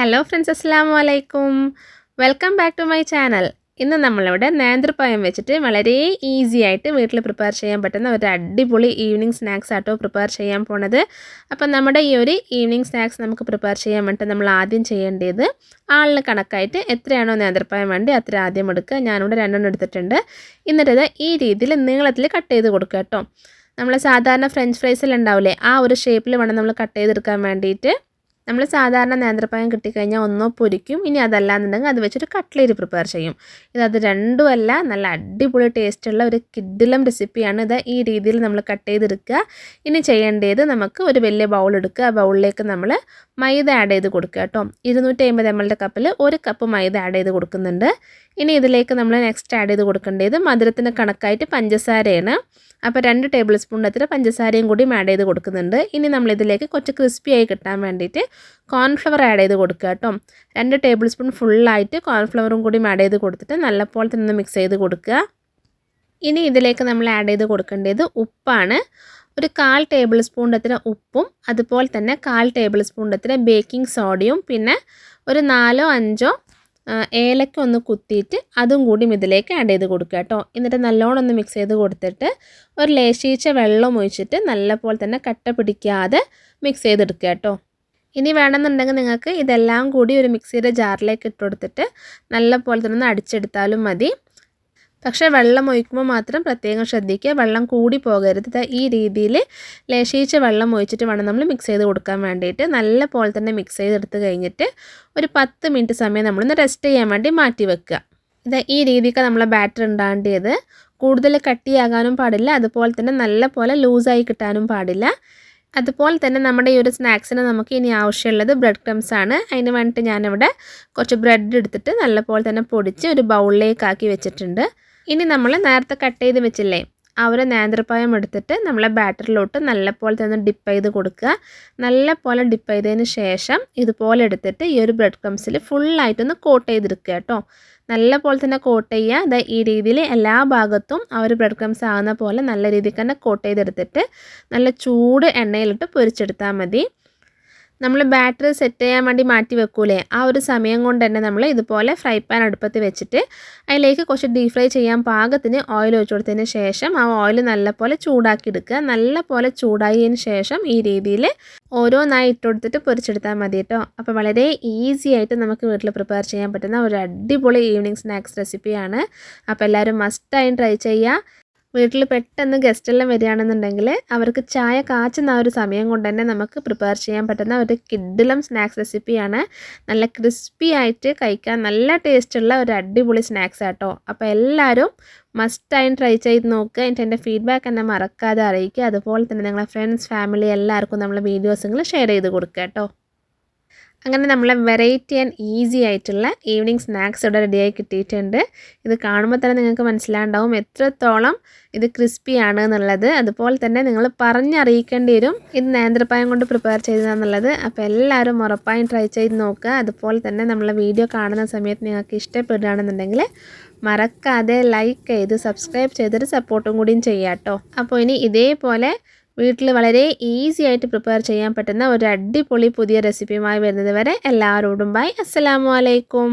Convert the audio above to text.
Hello friends അസ്സാം വലൈക്കും welcome back to my channel ഇന്ന് നമ്മളിവിടെ നേന്ത്രപ്പഴം വെച്ചിട്ട് വളരെ ഈസി ആയിട്ട് വീട്ടിൽ പ്രിപ്പയർ ചെയ്യാൻ പറ്റുന്ന ഒരു അടിപൊളി ഈവനിങ് സ്നാക്സ് ആട്ടോ പ്രിപ്പയർ ചെയ്യാൻ പോണത്. അപ്പം നമ്മുടെ ഈ ഒരു ഈവനിങ് സ്നാക്സ് നമുക്ക് പ്രിപ്പയർ ചെയ്യാൻ വേണ്ടി നമ്മൾ ആദ്യം ചെയ്യേണ്ടത് ആളിന് കണക്കായിട്ട് എത്രയാണോ നേന്ത്രപ്പഴം വേണ്ടി അത്ര ആദ്യം എടുക്കുക. ഞാനിവിടെ രണ്ടെണ്ണം എടുത്തിട്ടുണ്ട്. എന്നിട്ടത് ഈ രീതിയിൽ നീളത്തിൽ കട്ട് ചെയ്ത് കൊടുക്കുക കേട്ടോ. നമ്മൾ സാധാരണ ഫ്രഞ്ച് ഫ്രൈസിൽ ഉണ്ടാവില്ലേ ആ ഒരു ഷേപ്പിൽ വേണം നമ്മൾ കട്ട് ചെയ്തെടുക്കാൻ വേണ്ടിയിട്ട്. നമ്മൾ സാധാരണ നേന്ത്രപ്പഴം കിട്ടിക്കഴിഞ്ഞാൽ ഒന്നോ പൊരിക്കും. ഇനി അതല്ലാന്നുണ്ടെങ്കിൽ അത് വെച്ചൊരു കട്ട്ലേറ്റ് പ്രിപ്പയർ ചെയ്യും. ഇത് അത് രണ്ടുമല്ല നല്ല അടിപൊളി ടേസ്റ്റുള്ള ഒരു കിഡിലം റെസിപ്പിയാണ് ഇത് ഈ രീതിയിൽ നമ്മൾ കട്ട് ചെയ്തെടുക്കുക. ഇനി ചെയ്യേണ്ടത് നമുക്ക് ഒരു വലിയ ബൗൾ എടുക്കുക. ആ ബൗളിലേക്ക് നമ്മൾ മൈദ ആഡ് ചെയ്ത് കൊടുക്കുക കേട്ടോ. ഇരുന്നൂറ്റി അമ്പത് എം എല്ലിന്റെ കപ്പിൽ ഒരു കപ്പ് മൈദ ആഡ് ചെയ്ത് കൊടുക്കുന്നുണ്ട്. ഇനി ഇതിലേക്ക് നമ്മൾ നെക്സ്റ്റ് ആഡ് ചെയ്ത് കൊടുക്കേണ്ടത് മധുരത്തിന് കണക്കായിട്ട് പഞ്ചസാരയാണ്. അപ്പോൾ രണ്ട് ടേബിൾ സ്പൂണിനത്തിന് പഞ്ചസാരയും കൂടി ആഡ് ചെയ്ത് കൊടുക്കുന്നുണ്ട്. ഇനി നമ്മൾ ഇതിലേക്ക് കുറച്ച് ക്രിസ്പി ആയി കിട്ടാൻ വേണ്ടിയിട്ട് കോൺഫ്ലവർ ആഡ് ചെയ്ത് കൊടുക്കുക കേട്ടോ. രണ്ട് ടേബിൾ സ്പൂൺ ഫുള്ളായിട്ട് കോൺഫ്ലവറും കൂടി ആഡ് ചെയ്ത് കൊടുത്തിട്ട് നല്ലപോലെ തന്നെ മിക്സ് ചെയ്ത് കൊടുക്കുക. ഇനി ഇതിലേക്ക് നമ്മൾ ആഡ് ചെയ്ത് കൊടുക്കേണ്ടത് ഉപ്പാണ്. ഒരു കാൽ ടേബിൾ സ്പൂണിന്റെ ഉപ്പും അതുപോലെ തന്നെ കാൽ ടേബിൾ സ്പൂണിന്റെ ബേക്കിംഗ് സോഡയും പിന്നെ ഒരു നാലോ അഞ്ചോ ഏലക്ക ഒന്ന് കുത്തിയിട്ട് അതും കൂടി ഇതിലേക്ക് ആഡ് ചെയ്ത് കൊടുക്കുക കേട്ടോ. എന്നിട്ട് നല്ലോണം ഒന്ന് മിക്സ് ചെയ്ത് കൊടുത്തിട്ട് ഒരു ലേശീച്ച വെള്ളം ഒഴിച്ചിട്ട് നല്ലപോലെ തന്നെ കട്ട പിടിക്കാതെ മിക്സ് ചെയ്തെടുക്കുക കേട്ടോ. ഇനി വേണമെന്നുണ്ടെങ്കിൽ നിങ്ങൾക്ക് ഇതെല്ലാം കൂടി ഒരു മിക്സിയുടെ ജാറിലേക്ക് ഇട്ട് കൊടുത്തിട്ട് നല്ലപോലെ തന്നെ ഒന്ന് അടിച്ചെടുത്താലും മതി. പക്ഷേ വെള്ളം ഒഴിക്കുമ്പോൾ മാത്രം പ്രത്യേകം ശ്രദ്ധിക്കുക. വെള്ളം കൂടി പോകരുത്. ഈ രീതിയിൽ ലേശീച്ച വെള്ളം ഒഴിച്ചിട്ട് വേണം നമ്മൾ മിക്സ് ചെയ്ത് കൊടുക്കാൻ വേണ്ടിയിട്ട്. നല്ല പോലെ തന്നെ മിക്സ് ചെയ്തെടുത്ത് കഴിഞ്ഞിട്ട് ഒരു പത്ത് മിനിറ്റ് സമയം നമ്മളൊന്ന് റെസ്റ്റ് ചെയ്യാൻ വേണ്ടി മാറ്റി വെക്കുക. ഇത് ഈ രീതിക്ക് നമ്മളെ ബാറ്റർ ഉണ്ടാകേണ്ടത്. കൂടുതൽ കട്ടിയാകാനും പാടില്ല. അതുപോലെ തന്നെ നല്ല പോലെ ലൂസായി കിട്ടാനും പാടില്ല. അതുപോലെ തന്നെ നമ്മുടെ ഈ ഒരു സ്നാക്സിന് നമുക്ക് ഇനി ആവശ്യമുള്ളത് ബ്രെഡ് ക്രംസ് ആണ്. അതിന് വേണ്ടിയിട്ട് ഞാനിവിടെ കുറച്ച് ബ്രെഡ് എടുത്തിട്ട് നല്ലപോലെ തന്നെ പൊടിച്ച് ഒരു ബൗളിലേക്കാക്കി വെച്ചിട്ടുണ്ട്. ഇനി നമ്മൾ നേരത്തെ കട്ട് ചെയ്ത് വെച്ചില്ലേ ആ ഒരു നേന്ത്രപ്പായം എടുത്തിട്ട് നമ്മളെ ബാറ്ററിലോട്ട് നല്ലപോലെ തന്നെ ഡിപ്പ് ചെയ്ത് കൊടുക്കുക. നല്ലപോലെ ഡിപ്പ് ചെയ്തതിന് ശേഷം ഇതുപോലെ എടുത്തിട്ട് ഈ ഒരു ബ്രെഡ് ക്രംസിൽ ഫുള്ളായിട്ടൊന്ന് കോട്ട് ചെയ്തെടുക്കുക കേട്ടോ. നല്ല പോലെ തന്നെ കോട്ട് ചെയ്യുക. അത് ഈ രീതിയിൽ എല്ലാ ഭാഗത്തും ആ ഒരു ബ്രെഡ് ക്രംസ് ആകുന്ന പോലെ നല്ല രീതിക്ക് തന്നെ കോട്ട് ചെയ്തെടുത്തിട്ട് നല്ല ചൂട് എണ്ണയിലിട്ട് പൊരിച്ചെടുത്താൽ മതി. നമ്മൾ ബാറ്ററി സെറ്റ് ചെയ്യാൻ വേണ്ടി മാറ്റി വെക്കൂലേ ആ ഒരു സമയം കൊണ്ട് തന്നെ നമ്മൾ ഇതുപോലെ ഫ്രൈ പാൻ അടുപ്പത്ത് വെച്ചിട്ട് അതിലേക്ക് കുറച്ച് ഡീ ഫ്രൈ ചെയ്യാൻ പാകത്തിന് ഓയിൽ ഒഴിച്ചു കൊടുത്തതിന് ശേഷം ആ ഓയിൽ നല്ലപോലെ ചൂടാക്കി എടുക്കുക. നല്ലപോലെ ചൂടായതിന് ശേഷം ഈ രീതിയിൽ ഓരോന്നായി ഇട്ട് കൊടുത്തിട്ട് പൊരിച്ചെടുത്താൽ മതി കേട്ടോ. അപ്പോൾ വളരെ ഈസി ആയിട്ട് നമുക്ക് വീട്ടിൽ പ്രിപ്പയർ ചെയ്യാൻ പറ്റുന്ന ഒരു അടിപൊളി ഈവനിങ് സ്നാക്സ് റെസിപ്പിയാണ് അപ്പോൾ എല്ലാവരും മസ്റ്റായും ട്രൈ ചെയ്യുക. വീട്ടിൽ പെട്ടെന്ന് ഗസ്റ്റെല്ലാം വരികയാണെന്നുണ്ടെങ്കിൽ അവർക്ക് ചായ കാച്ചുന്ന ആ ഒരു സമയം കൊണ്ട് തന്നെ നമുക്ക് പ്രിപ്പയർ ചെയ്യാൻ പറ്റുന്ന ഒരു കിഡിലം സ്നാക്സ് റെസിപ്പിയാണ് നല്ല ക്രിസ്പി ആയിട്ട് കഴിക്കാൻ നല്ല ടേസ്റ്റുള്ള ഒരു അടിപൊളി സ്നാക്സ് ആട്ടോ. അപ്പോൾ എല്ലാവരും മസ്റ്റായും ട്രൈ ചെയ്ത് നോക്കുക എന്നിട്ട് എന്റെ ഫീഡ്ബാക്ക് എന്നെ മറക്കാതെ അറിയിക്കുക. അതുപോലെ തന്നെ നിങ്ങളുടെ ഫ്രണ്ട്സ് ഫാമിലി എല്ലാവർക്കും നമ്മൾ വീഡിയോസ് നിങ്ങൾ ഷെയർ ചെയ്ത് കൊടുക്കുക കേട്ടോ. അങ്ങനെ നമ്മളെ വെറൈറ്റി ആൻഡ് ഈസി ആയിട്ടുള്ള ഈവനിങ് സ്നാക്സ് ഇവിടെ റെഡിയായി കിട്ടിയിട്ടുണ്ട്. ഇത് കാണുമ്പോൾ തന്നെ നിങ്ങൾക്ക് മനസ്സിലാണ്ടാവും എത്രത്തോളം ഇത് ക്രിസ്പി ആണ് എന്നുള്ളത്. അതുപോലെ തന്നെ നിങ്ങൾ പറഞ്ഞറിയിക്കേണ്ടി വരും ഇത് നേന്ത്രപ്പായം കൊണ്ട് പ്രിപ്പയർ ചെയ്തതാണെന്നുള്ളത് അപ്പോൾ എല്ലാവരും ഉറപ്പായും ട്രൈ ചെയ്ത് നോക്കുക. അതുപോലെ തന്നെ നമ്മളെ വീഡിയോ കാണുന്ന സമയത്ത് നിങ്ങൾക്ക് ഇഷ്ടപ്പെടുകയാണെന്നുണ്ടെങ്കിൽ മറക്കാതെ ലൈക്ക് ചെയ്ത് സബ്സ്ക്രൈബ് ചെയ്തൊരു സപ്പോർട്ടും കൂടിയും ചെയ്യാം കേട്ടോ അപ്പോൾ ഇനി ഇതേപോലെ വീട്ടിൽ വളരെ ഈസി ആയിട്ട് പ്രിപ്പയർ ചെയ്യാൻ പറ്റുന്ന ഒരു അടിപൊളി പുതിയ റെസിപ്പിയുമായി വരുന്നത് വരെ എല്ലാവരോടും ബൈ അസ്സലാമു അലൈക്കും.